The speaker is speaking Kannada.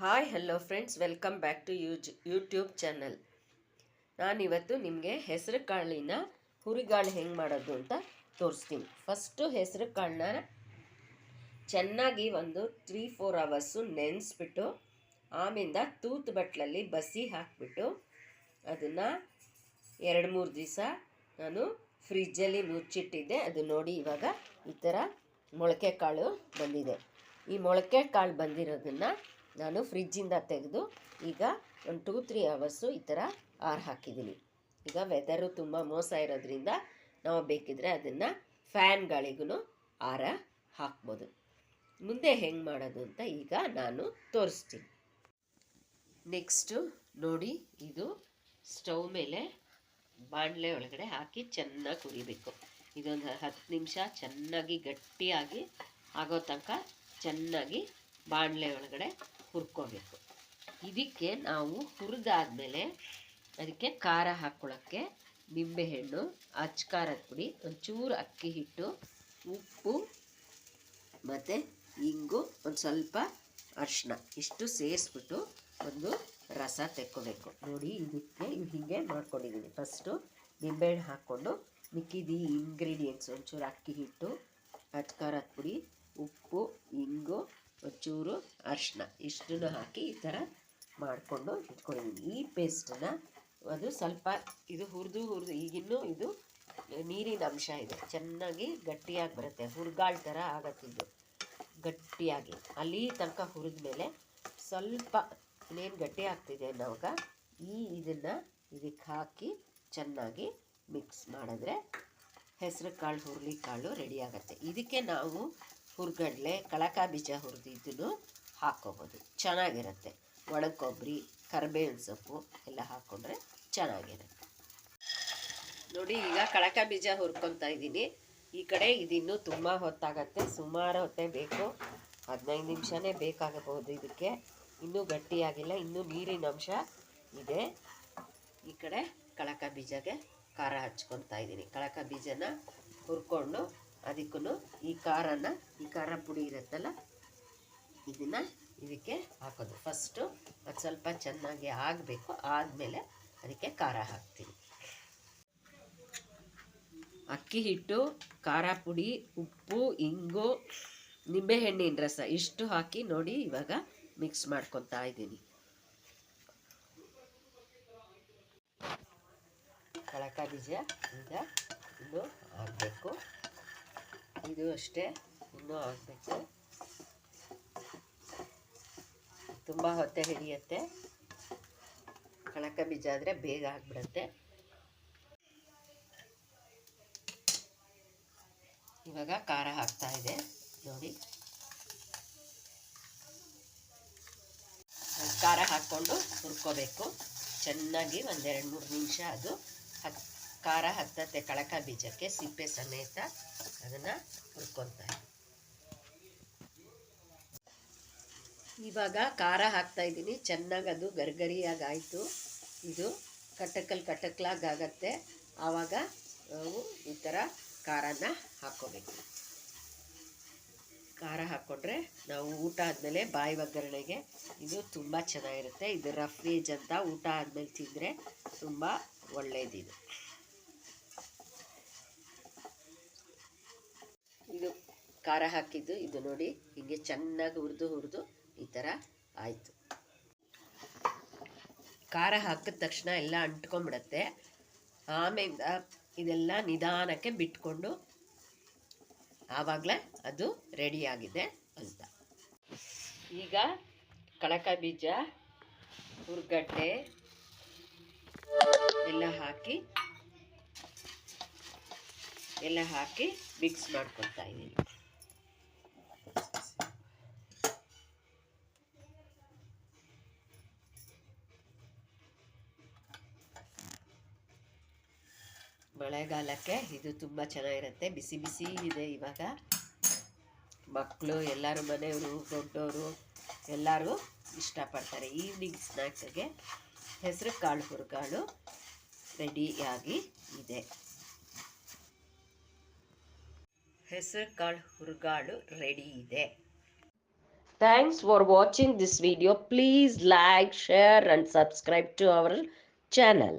Hi hello friends welcome back to use YouTube channel ನಾನಿವತ್ತು ನಿಮಗೆ ಹೆಸರು ಕಾಳಿನ ಹುರಿಗಾಳು ಹೆಂಗೆ ಮಾಡೋದು ಅಂತ ತೋರಿಸ್ತೀನಿ. ಫಸ್ಟು ಹೆಸರು ಕಾಳನ್ನ ಚೆನ್ನಾಗಿ ಒಂದು ತ್ರೀ ಫೋರ್ ಅವರ್ಸು ನೆನೆಸ್ಬಿಟ್ಟು ಆಮೇಲೆ ತೂತು ಬಟ್ಲಲ್ಲಿ ಬಸಿ ಹಾಕಿಬಿಟ್ಟು, ಅದನ್ನು ಎರಡು, ಮೂರು ದಿವಸ ನಾನು ಫ್ರಿಜ್ಜಲ್ಲಿ ಮುಚ್ಚಿಟ್ಟಿದ್ದೆ ಅದು ನೋಡಿ ಇವಾಗ ಈ ಥರ ಮೊಳಕೆ ಕಾಳು ಬಂದಿದೆ. ಈ ಮೊಳಕೆ ಕಾಳು ಬಂದಿರೋದನ್ನು ನಾನು ಫ್ರಿಜ್ಜಿಂದ ತೆಗೆದು ಈಗ ಒಂದು ಟೂ ತ್ರೀ ಅವರ್ಸು ಈ ಥರ ಆರು ಹಾಕಿದ್ದೀನಿ. ಈಗ ವೆದರು ತುಂಬ ಮೋಸ ಇರೋದ್ರಿಂದ ನಾವು ಬೇಕಿದ್ರೆ ಅದನ್ನು ಫ್ಯಾನ್ ಗಾಳಿಗೂ ಆರ ಹಾಕ್ಬೋದು. ಮುಂದೆ ಹೆಂಗೆ ಮಾಡೋದು ಅಂತ ಈಗ ನಾನು ತೋರಿಸ್ತೀನಿ. ನೆಕ್ಸ್ಟು ನೋಡಿ, ಇದು ಸ್ಟವ್ ಮೇಲೆ ಬಾಣಲೆ ಒಳಗಡೆ ಹಾಕಿ ಚೆನ್ನಾಗಿ ಹುರಿಬೇಕು. ಇದೊಂದು ಹತ್ತು ನಿಮಿಷ ಚೆನ್ನಾಗಿ ಗಟ್ಟಿಯಾಗಿ ಆಗೋ ತನಕ ಚೆನ್ನಾಗಿ ಬಾಣಲೆ ಒಳಗಡೆ ಹುರ್ಕೋಬೇಕು. ಇದಕ್ಕೆ ನಾವು ಹುರಿದಾದ್ಮೇಲೆ ಅದಕ್ಕೆ ಖಾರ ಹಾಕ್ಕೊಳ್ಳೋಕ್ಕೆ ನಿಂಬೆಹಣ್ಣು, ಅಚ್ಚ ಖಾರದ ಪುಡಿ, ಒಂಚೂರು ಅಕ್ಕಿ ಹಿಟ್ಟು, ಉಪ್ಪು ಮತ್ತು ಇಂಗು, ಒಂದು ಸ್ವಲ್ಪ ಅರಿಶಿನ ಇಷ್ಟು ಸೇರಿಸ್ಬಿಟ್ಟು ಒಂದು ರಸ ತೆಕ್ಕೋಬೇಕು. ನೋಡಿ, ಇದಕ್ಕೆ ಹೀಗೆ ಮಾಡ್ಕೊಂಡಿದ್ದೀನಿ ಫಸ್ಟು ನಿಂಬೆಹಣ್ಣು ಹಾಕ್ಕೊಂಡು ಮಿಕ್ಕಿದ ಇಂಗ್ರೀಡಿಯೆಂಟ್ಸ್ ಒಂಚೂರು ಅಕ್ಕಿ ಹಿಟ್ಟು, ಅಚ್ಚ ಖಾರದ ಪುಡಿ ಉಪ್ಪು ಇಂಗು ಒಂಚೂರು ಅರಿಶಿನ, ಇಷ್ಟನ್ನು ಹಾಕಿ ಈ ಥರ ಮಾಡಿಕೊಂಡು ಇಟ್ಕೊಂಡಿದ್ದೀನಿ ಈ ಪೇಸ್ಟನ್ನು ಅದು ಸ್ವಲ್ಪ ಇದು ಹುರಿದು ಹುರಿದು, ಈಗಿನ್ನೂ ಇದು ನೀರಿನ ಅಂಶ ಇದೆ. ಚೆನ್ನಾಗಿ ಗಟ್ಟಿಯಾಗಿ ಬರುತ್ತೆ, ಹುರ್ಗಾಳ್ ಥರ ಆಗತ್ತಿದ್ದು ಗಟ್ಟಿಯಾಗಿ. ಅಲ್ಲಿ ತನಕ ಹುರಿದ ಮೇಲೆ ಸ್ವಲ್ಪ ಇನ್ನೇನು ಗಟ್ಟಿ ಆಗ್ತಿದೆ ಅನ್ನೋವಾಗ ಈ ಇದನ್ನು ಇದಕ್ಕೆ ಹಾಕಿ ಚೆನ್ನಾಗಿ ಮಿಕ್ಸ್ ಮಾಡಿದ್ರೆ ಹೆಸರು ಕಾಳು, ಹುರುಳಿ ಕಾಳು ರೆಡಿ ಇದಕ್ಕೆ ನಾವು ಹುರ್ಗಡ್ಲೆ, ಕಳಕ ಬೀಜ ಹುರಿದಿದ್ದನ್ನು ಹಾಕ್ಕೋಬೋದು ಚೆನ್ನಾಗಿರುತ್ತೆ. ಒಣ ಕೊಬ್ಬರಿ, ಕರ್ಬೇವಿನ ಸೊಪ್ಪು ಎಲ್ಲ ಹಾಕ್ಕೊಂಡ್ರೆ ಚೆನ್ನಾಗಿರುತ್ತೆ. ನೋಡಿ, ಈಗ ಕಳಕ ಬೀಜ ಹುರ್ಕೊತಾ ಇದ್ದೀನಿ. ಈ ಕಡೆ ಇದಿನ್ನೂ ತುಂಬ ಹೊತ್ತಾಗತ್ತೆ. ಸುಮಾರು ಹೊತ್ತೇ ಬೇಕು. ಹದಿನೈದು ನಿಮಿಷನೇ ಬೇಕಾಗಬಹುದು ಇದಕ್ಕೆ. ಇನ್ನೂ ಗಟ್ಟಿಯಾಗಿಲ್ಲ. ಇನ್ನೂ ನೀರಿನ ಅಂಶ ಇದೆ. ಈ ಕಡೆ ಕಳಕ ಬೀಜಗೆ ಖಾರ ಹಚ್ಕೊತಾ ಇದ್ದೀನಿ. ಕಳಕ ಬೀಜನ ಹುರ್ಕೊಂಡು ಅದಕ್ಕೂ ಈ ಖಾರನ, ಈ ಖಾರ ಪುಡಿ ಇರುತ್ತಲ್ಲ ಇದನ್ನು ಇದಕ್ಕೆ ಹಾಕೋದು. ಫಸ್ಟು ಅದು ಸ್ವಲ್ಪ ಚೆನ್ನಾಗಿ ಆಗಬೇಕು. ಆದಮೇಲೆ ಅದಕ್ಕೆ ಖಾರ ಹಾಕ್ತೀನಿ. ಅಕ್ಕಿ ಹಿಟ್ಟು, ಖಾರ ಪುಡಿ, ಉಪ್ಪು, ಇಂಗು, ನಿಂಬೆಹಣ್ಣಿನ ರಸ ಇಷ್ಟು ಹಾಕಿ ನೋಡಿ ಇವಾಗ ಮಿಕ್ಸ್ ಮಾಡ್ಕೊತಾ ಇದ್ದೀನಿ. ಕಳಕ ಬೀಜ ಈಗ ಇನ್ನೂ ಆಗಬೇಕು ಇದು ಅಷ್ಟೇ, ಇನ್ನೂ ಆಗಬೇಕು ತುಂಬ ಹೊತ್ತೆ ಹಿಡಿಯುತ್ತೆ. ಕಣಕ ಬೀಜ ಆದರೆ ಬೇಗ ಆಗಿಬಿಡುತ್ತೆ. ಇವಾಗ ಖಾರ ಹಾಕ್ತಾ ಇದೆ. ನೋಡಿ. ಖಾರ ಹಾಕ್ಕೊಂಡು ಹುರ್ಕೋಬೇಕು. ಚೆನ್ನಾಗಿ ಒಂದೆರಡು ಮೂರು ನಿಮಿಷ ಅದು ಹತ್ ಖಾರ ಹತ್ತತ್ತೆ ಕಳಕ ಬೀಜಕ್ಕೆ ಸಿಪ್ಪೆ ಸಮೇತ ಅದನ್ನು ಹುರ್ಕೊತಾರೆ ಇವಾಗ ಖಾರ ಹಾಕ್ತಾ ಇದ್ದೀನಿ. ಚೆನ್ನಾಗಿ ಅದು ಗರ್ಗರಿಯಾಗಿ ಆಯಿತು ಇದು ಕಟಕಲ್ ಕಟಕ್ಲಾಗತ್ತೆ ಆವಾಗ ನಾವು ಈ ಥರ ಖಾರನ ಹಾಕ್ಕೋಬೇಕು. ಖಾರ ಹಾಕ್ಕೊಂಡ್ರೆ ನಾವು ಊಟ ಆದಮೇಲೆ ಬಾಯಿ ಒಗ್ಗರಣೆಗೆ ಇದು ತುಂಬ ಚೆನ್ನಾಗಿರುತ್ತೆ. ಇದು ರಫ್ ವೇಜ್ ಅಂತ ಊಟ ಆದಮೇಲೆ ತಿಂದರೆ ತುಂಬ ಒಳ್ಳೆಯದಿದೆ ಇದು ಖಾರ ಹಾಕಿದ್ದು ಇದು ನೋಡಿ, ಹೀಗೆ ಚೆನ್ನಾಗಿ ಹುರಿದು ಹುರಿದು ಈ ಥರ ಆಯಿತು. ಖಾರ ಹಾಕಿದ ತಕ್ಷಣ ಎಲ್ಲ ಅಂಟ್ಕೊಂಬಿಡತ್ತೆ ಆಮೇಲೆ ಇದೆಲ್ಲ ನಿಧಾನಕ್ಕೆ ಬಿಟ್ಕೊಂಡು ಆವಾಗಲೇ ಅದು ರೆಡಿಯಾಗಿದೆ ಅಂತ. ಈಗ ಕಳಕ ಬೀಜ, ಹುರ್ಗಡ್ಡೆ ಎಲ್ಲ ಹಾಕಿ ಎಲ್ಲ ಹಾಕಿ ಮಿಕ್ಸ್ ಮಾಡ್ಕೊತಾ ಇದ್ದೀನಿ. ಮಳೆಗಾಲಕ್ಕೆ ಇದು ತುಂಬ ಚೆನ್ನಾಗಿರುತ್ತೆ. ಬಿಸಿ ಬಿಸಿ ಇದೆ ಇವಾಗ. ಮಕ್ಕಳು ಎಲ್ಲರೂ ಮನೆಯವರು ದೊಡ್ಡವರು ಎಲ್ಲರೂ ಇಷ್ಟಪಡ್ತಾರೆ. ಈವ್ನಿಂಗ್ ಸ್ನ್ಯಾಕ್ಸ್ಗೆ ಹೆಸರು ಕಾಳು ಹುರುಗಾಳು ರೆಡಿಯಾಗಿ ಇದೆ. ಹೆಸರು ಕಾಳು ಹುರುಗಾಳು ರೆಡಿ ಇದೆ. Thanks for watching this video please like share and subscribe to our channel.